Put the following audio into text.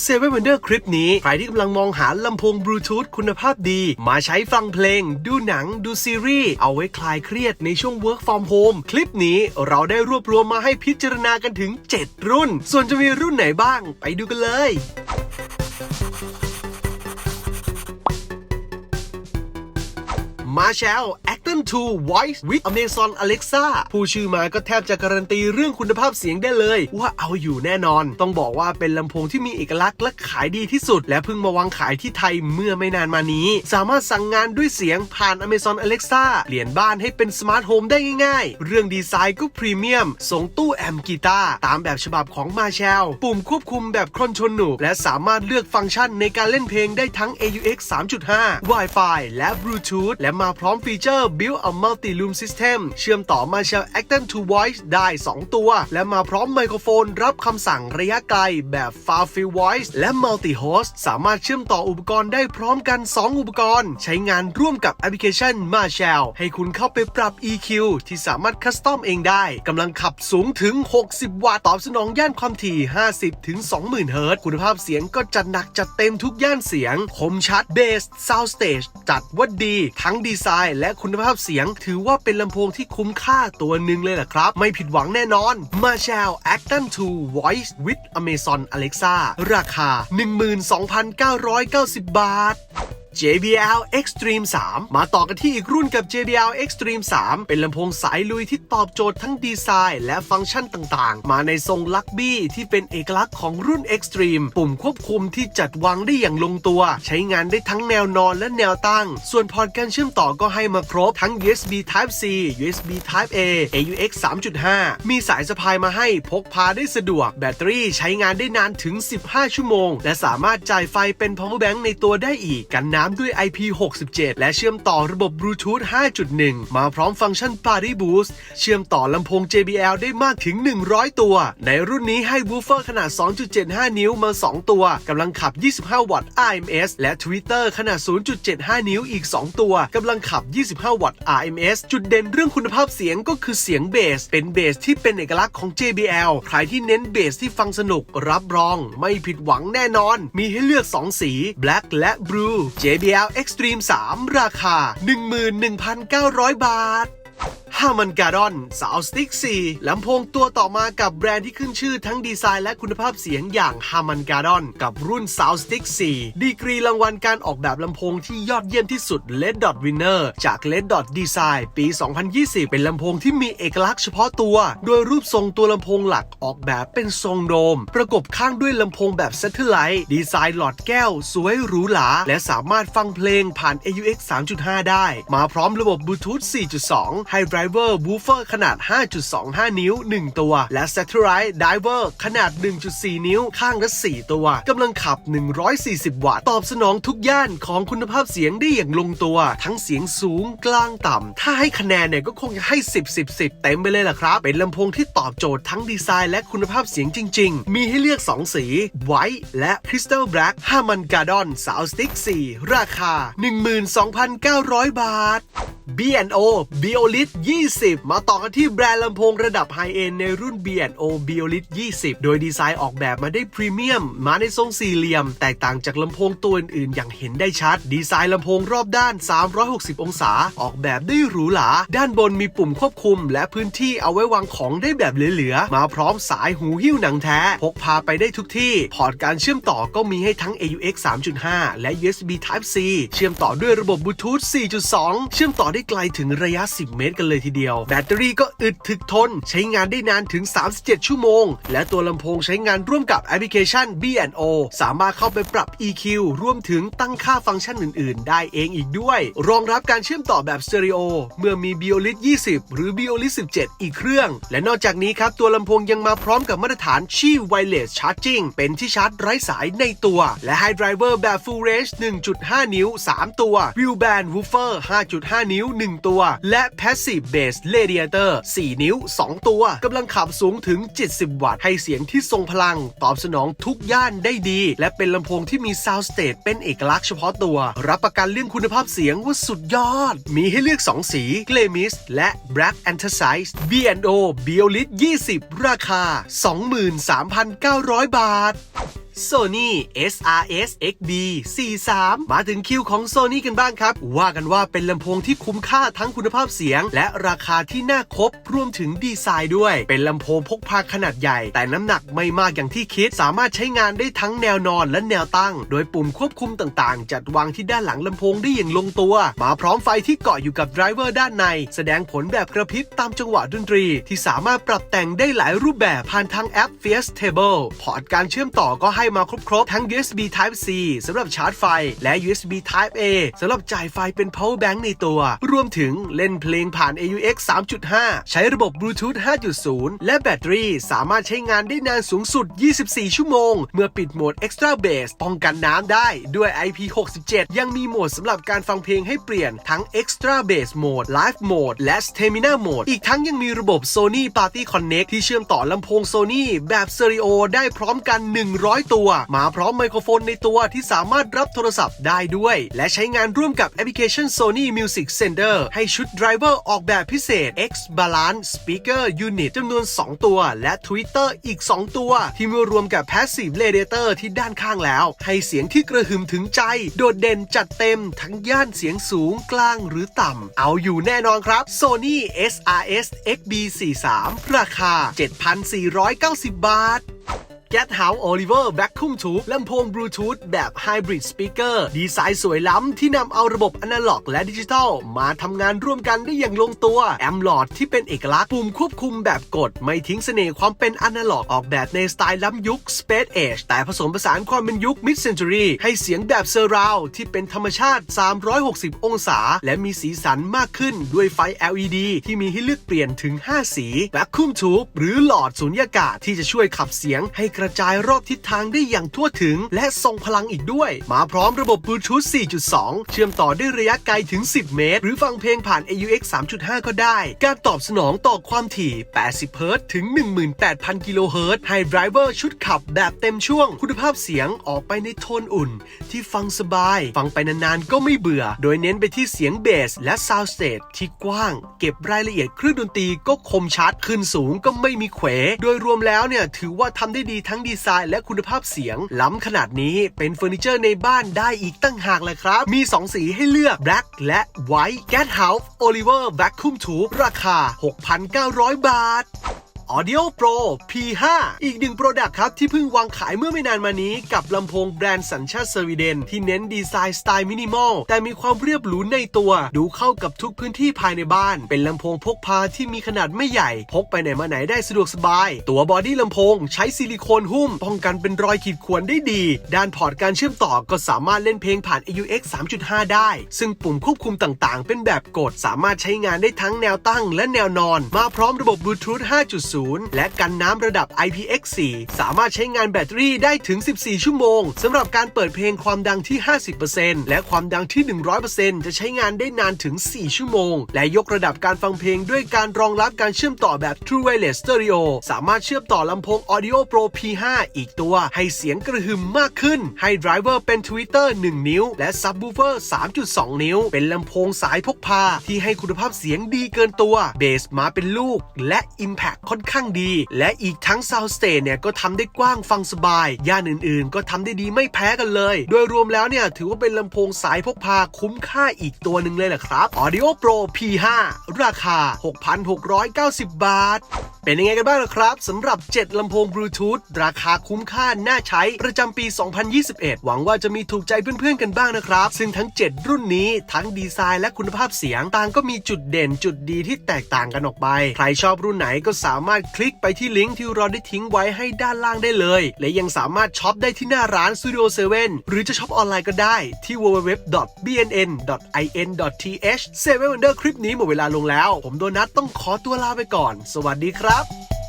เซเว่นวันเดอร์คลิปนี้ ใครที่กำลังมองหาลำโพงบลูทูธคุณภาพดี มาใช้ฟังเพลง ดูหนังดูซีรีส์ เอาไว้คลายเครียดในช่วง work from home คลิปนี้เราได้รวบรวมมาให้พิจารณากันถึง 7 รุ่น ส่วนจะมีรุ่นไหนบ้าง ไปดูกันเลย Marshall Acton 2 Voice with Amazon Alexa ผู้ชื่อมาก็แทบจะการันตีเรื่องคุณภาพเสียงได้เลย ว่าเอาอยู่แน่นอน ต้องบอกว่าเป็นลำโพงที่มีเอกลักษณ์และขายดีที่สุด และเพิ่งมาวางขายที่ไทยเมื่อไม่นานมานี้ สามารถสั่งงานด้วยเสียงผ่าน Amazon Alexa เปลี่ยนบ้านให้เป็นสมาร์ทโฮมได้ง่ายๆ เรื่องดีไซน์ก็พรีเมียมส่งตู้แอมกีตาร์ตามแบบฉบับของ Marshall ปุ่มควบคุมแบบคอนโทรลหนุและสามารถเลือกฟังก์ชันในการเล่นเพลงได้ทั้ง AUX 3.5 Wi-Fi และ Bluetooth และมาาพร้อมฟีเจอร์ Build a Multi-Room System เชื่อมต่อ Marshall Acton 2 Voice ได้ 2 ตัว และมาพร้อมไมโครโฟนรับคำสั่งระยะไกลแบบ Far Field Voice และ Multi Host สามารถเชื่อมต่ออุปกรณ์ได้พร้อมกัน 2 อุปกรณ์ ใช้งานร่วมกับแอปพลิเคชัน Marshall ให้คุณเข้าไปปรับ EQ ที่สามารถคัสตอมเองได้กำลังขับสูงถึง 60 วัตต์ตอบสนองย่านความถี่ 50 ถึง 20,000 เฮิรตซ์คุณภาพเสียงก็จัดหนักจัดเต็มทุกย่านเสียงคมชัดเบสซาวสเตจจัดว่าดี ทั้งดีีไซน์ และคุณภาพเสียง ถือว่าเป็นลำโพงที่คุ้มค่าตัวหนึ่งเลยล่ะครับ ไม่ผิดหวังแน่นอน Marshall Acton 2 Voice with Amazon Alexa ราคา 12,990 บาท JBL Extreme 3 มาต่อกันที่อีกรุ่นกับ JBL Extreme 3 เป็นลำโพงสายลุยที่ตอบโจทย์ทั้งดีไซน์และฟังก์ชันต่างๆ มาในทรงลักบี้ที่เป็นเอกลักษณ์ของรุ่น Extreme ปุ่มควบคุมที่จัดวางได้อย่างลงตัว ใช้งานได้ทั้งแนวนอนและแนวตั้ง ส่วนพอร์ตการเชื่อมต่อก็ให้มาครบทั้ง USB Type C USB Type A AUX 3.5 มีสายสะพายมาให้พกพาได้สะดวก แบตเตอรี่ใช้งานได้นานถึง 15 ชั่วโมง และสามารถจ่ายไฟเป็น power bank ในตัวได้อีกกันน้ำด้วย IP67 และเชื่อมต่อระบบ Bluetooth 5.1 มาพร้อมฟังก์ชัน Party Boost เชื่อมต่อลำโพง JBL ได้มากถึง 100 ตัว ในรุ่นนี้ให้วูเฟอร์ขนาด 2.75 นิ้วมา 2 ตัว กำลังขับ 25 วัตต์ RMS และ Tweeter ขนาด 0.75 นิ้วอีก 2 ตัว กำลังขับ 25 วัตต์ RMS จุดเด่นเรื่องคุณภาพเสียงก็คือเสียงเบส เป็นเบสที่เป็นเอกลักษณ์ของ JBL ใครที่เน้นเบสที่ฟังสนุกรับรอง ไม่ผิดหวังแน่นอน มีให้เลือก 2 สี Black และ Blue JBL Extreme 3 ราคา 11,900 บาท ฮามันการอนสาวสติ๊ก4ลำโพงตัวต่อมากับแบรนด์ที่ขึ้นชื่อทั้งดีไซน์และคุณภาพเสียงอย่างฮามันการอนกับรุ่นสาวสติ๊ก4ดีกรีรางวัลการออกแบบลำโพงที่ยอดเยี่ยมที่สุด Red Dot Winner จาก Red Dot Design ปี 2020 เป็นลำโพงที่มีเอกลักษณ์เฉพาะตัว โดยรูปทรงตัวลำโพงหลักออกแบบเป็นทรงโดม ประกบข้างด้วยลำโพงแบบ Satellite ดีไซน์หลอดแก้ว สวยหรูหราและสามารถฟังเพลงผ่าน AUX 3.5 ได้ มาพร้อมระบบ Bluetooth 4.2ให้ Diver Woofer ขนาด 5.25 นิ้ว 1 ตัว และ Satellite Diver ขนาด 1.4 นิ้ว ข้างละ 4 ตัวกำลังขับ 140 วัตต์ ตอบสนองทุกย่านของคุณภาพเสียงได้อย่างลงตัว ทั้งเสียงสูงกลางต่ำ ถ้าให้คะแนนเนี่ยก็คงจะให้ 10 10 10 เต็มไปเลยล่ะครับ เป็นลำโพงที่ตอบโจทย์ทั้งดีไซน์และคุณภาพเสียงจริง ๆ มีให้เลือก 2 สี White และ Crystal Black ห้ามันกาดอนสาวสติ๊ก 4 ราคา 12,900 บาท B&O Biolit 20 มาต่อกันที่แบรนด์ลำโพงระดับไฮเอนในรุ่น B&O Biolit 20 โดยดีไซน์ออกแบบมาได้พรีเมียม มาในทรงสี่เหลี่ยม แตกต่างจากลำโพงตัวอื่นๆ อย่างเห็นได้ชัด ดีไซน์ลำโพงรอบด้าน 360 องศา ออกแบบได้หรูหรา ด้านบนมีปุ่มควบคุม และพื้นที่เอาไว้วางของได้แบบเหลือๆ มาพร้อมสายหูหิ้วหนังแท้ พกพาไปได้ทุกที่ พอร์ตการเชื่อมต่อก็มีให้ทั้ง AUX 3.5 และ USB Type C เชื่อมต่อด้วยระบบ Bluetooth 4.2 เชื่อมต่อได้ไกลถึงระยะ 10 เมตรกันเลยทีเดียว แบตเตอรี่ก็อึดถึกทน ใช้งานได้นานถึง 37 ชั่วโมง และตัวลำโพงใช้งานร่วมกับแอปพลิเคชัน B&O สามารถเข้าไปปรับ EQ รวมถึงตั้งค่าฟังก์ชันอื่น ๆ ได้เองอีกด้วย รองรับการเชื่อมต่อแบบสเตอริโอเมื่อมี Biolit 20 หรือ Biolit 17 อีกเครื่อง และนอกจากนี้ครับตัวลำโพงยังมาพร้อมกับมาตรฐานชีไวเลสชาร์จิ่งเป็นที่ชาร์จไร้สายในตัว และไฮไดรเวอร์แบบ Full Range 1.5 นิ้ว 3 ตัว Wheel Band Woofer 5.5 นิ้ว 1 ตัว และ Passive Bass Radiator 4 นิ้ว 2 ตัวกำลังขับสูงถึง 70 วัตต์ ให้เสียงที่ทรงพลัง ตอบสนองทุกย่านได้ดี และเป็นลำโพงที่มี Sound Stage เป็นเอกลักษณ์เฉพาะตัว รับประกันเรื่องคุณภาพเสียงว่าสุดยอด มีให้เลือก 2 สี g l a m i s และ Black Anthracite B&O Biolit 20 ราคา 23,900 บาท Sony SRS XB 43มาถึงคิวของ Sony กันบ้างครับ ว่ากันว่าเป็นลำโพงที่คุ้มค่าทั้งคุณภาพเสียง และราคาที่น่าครบรวมถึงดีไซน์ด้วย เป็นลำโพงพกพาขนาดใหญ่ แต่น้ำหนักไม่มากอย่างที่คิด สามารถใช้งานได้ทั้งแนวนอนและแนวตั้ง โดยปุ่มควบคุมต่างๆ จัดวางที่ด้านหลังลำโพงได้อย่างลงตัว มาพร้อมไฟที่เกาะอยู่กับไดรเวอร์ด้านใน แสดงผลแบบกระพริบตามจังหวะดนตรี ที่สามารถปรับแต่งได้หลายรูปแบบผ่านทางแอป Fierce Table พอร์ตการเชื่อมต่อก็ให้มาครบๆ ทั้ง USB Type C สำหรับชาร์จไฟ และ USB Type A สำหรับจ่ายไฟเป็น power bank ในตัว รวมถึงเล่นเพลงผ่าน AUX 3.5 ใช้ระบบ Bluetooth 5.0 และแบตเตอรี่สามารถใช้งานได้นานสูงสุด 24 ชั่วโมง เมื่อปิดโหมด Extra Bass ป้องกันน้ำได้ด้วย IP67 ยังมีโหมดสำหรับการฟังเพลงให้เปลี่ยนทั้ง Extra Bass Mode Live Mode และ Stamina Mode อีกทั้งยังมีระบบ Sony Party Connect ที่เชื่อมต่อลำโพง Sony แบบสเตอริโอได้พร้อมกัน 100ตัวมาพร้อมไมโครโฟนในตัวที่สามารถรับโทรศัพท์ได้ด้วย และใช้งานร่วมกับแอปพลิเคชัน Sony Music Center ให้ชุด Driver ออกแบบพิเศษ X Balance Speaker Unit จำนวน 2 ตัว และ Twitter อีก 2 ตัว ที่มารวมกับ Passive Radiator ที่ด้านข้างแล้ว ให้เสียงที่กระหึ่มถึงใจ โดดเด่นจัดเต็มทั้งย่านเสียงสูงกลางหรือต่ำ เอาอยู่แน่นอนครับ Sony SRS XB43 ราคา 7,490 บาท Get House Oliver Vacuum Tube ลำโพงบลูทูธแบบ Hybrid Speaker ดีไซน์สวยล้ำที่นำเอาระบบอนาล็อกและดิจิทัล มาทำงานร่วมกันได้อย่างลงตัว แอมหลอดที่เป็นเอกลักษณ์ปุ่มควบคุมแบบกด ไม่ทิ้งเสน่ห์ความเป็นอนาล็อกออกแบบในสไตล์ล้ำยุค Space Age แต่ผสมผสานความเป็นยุค Mid Century ให้เสียงแบบเซอร์ราวที่เป็นธรรมชาติ 360 องศา และมีสีสันมากขึ้นด้วยไฟ LED ที่มีให้เลือกเปลี่ยนถึง 5 สี Vacuum Tube หรือหลอดสุญญากาศที่จะช่วยขับเสียงให้กระระจายรอบทิศทางได้อย่างทั่วถึง และทรงพลังอีกด้วย มาพร้อมระบบ Bluetooth 4.2 เชื่อมต่อได้ระยะไกลถึง 10 เมตร หรือฟังเพลงผ่าน AUX 3.5 ก็ได้ การตอบสนองต่อความถี่ 80 เฮิรตซ์ถึง 18,000 กิโลเฮิรตซ์ให้ไดรเวอร์ชุดขับแบบเต็มช่วง คุณภาพเสียงออกไปในโทนอุ่น ที่ฟังสบาย ฟังไปนานๆ ก็ไม่เบื่อ โดยเน้นไปที่เสียงเบสและซาวด์สเตจที่กว้าง เก็บรายละเอียดเครื่องดนตรีก็คมชัด ขึ้นสูงก็ไม่มีเขว โดยรวมแล้วเนี่ยถือว่าทำได้ดีทั้งดีไซน์และคุณภาพเสียง ล้ำขนาดนี้เป็นเฟอร์นิเจอร์ในบ้านได้อีกตั้งหากเลยครับ มี 2 สีให้เลือก Black และ White g a t House Oliver Vacuum Tube ราคา 6,900 บาท Audio Pro P5 อีกหนึ่งโปรดักต์ครับ ที่เพิ่งวางขายเมื่อไม่นานมานี้กับลำโพงแบรนด์สัญชาติสวีเดน ที่เน้นดีไซน์สไตล์มินิมอล แต่มีความเรียบหรูในตัว ดูเข้ากับทุกพื้นที่ภายในบ้าน เป็นลำโพงพกพาที่มีขนาดไม่ใหญ่ พกไปไหนมาไหนได้สะดวกสบาย ตัวบอดี้ลำโพงใช้ซิลิโคนหุ้ม ป้องกันเป็นรอยขีดข่วนได้ดี ด้านพอร์ตการเชื่อมต่อก็สามารถเล่นเพลงผ่าน AUX 3.5 ได้ ซึ่งปุ่มควบคุมต่างๆ เป็นแบบกดสามารถใช้งานได้ทั้งแนวตั้งและแนวนอน มาพร้อมระบบ Bluetooth 5.0และกันน้ำระดับ IPX4 สามารถใช้งานแบตเตอรี่ได้ถึง 14 ชั่วโมงสำหรับการเปิดเพลงความดังที่ 50%และความดังที่ 100%จะใช้งานได้นานถึง 4 ชั่วโมง และยกระดับการฟังเพลงด้วยการรองรับการเชื่อมต่อแบบ True Wireless Stereo สามารถเชื่อมต่อลำโพง Audio Pro P5 อีกตัวให้เสียงกระหึ่มมากขึ้น ให้ Driver เป็น Tweeter 1 นิ้ว และ Subwoofer 3.2 นิ้ว เป็นลำโพงสายพกพาที่ให้คุณภาพเสียงดีเกินตัว เบสมาเป็นลูก และ Impact ค่อนข้างดี และอีกทั้งซาวสเตย์เนี่ยก็ทำได้กว้างฟังสบาย ย่านอื่นๆ ก็ทำได้ดีไม่แพ้กันเลย โดยรวมแล้วเนี่ยถือว่าเป็นลำโพงสายพกพาคุ้มค่าอีกตัวหนึ่งเลยแหละครับ Audio Pro P5 ราคา 6,690 บาท เป็นยังไงกันบ้างล่ะครับสำหรับ 7ลำโพงบลูทูธราคาคุ้มค่าน่าใช้ประจำปี 2021 หวังว่าจะมีถูกใจเพื่อนๆกันบ้างนะครับ ซึ่งทั้ง 7 รุ่นนี้ทั้งดีไซน์และคุณภาพเสียงต่างก็มีจุดเด่นจุดดีที่แตกต่างกันออกไป ใครชอบรุ่นไหนก็สามารถคลิกไปที่ลิงก์ที่เราได้ทิ้งไว้ให้ด้านล่างได้เลย และยังสามารถช็อปได้ที่หน้าร้าน Studio 7 หรือจะช็อปออนไลน์ก็ได้ที่ www.bnn.in.th 7 Wonder คลิปนี้หมดเวลาลงแล้ว ผมโดนัทต้องขอตัวลาไปก่อน สวัสดีครับ up.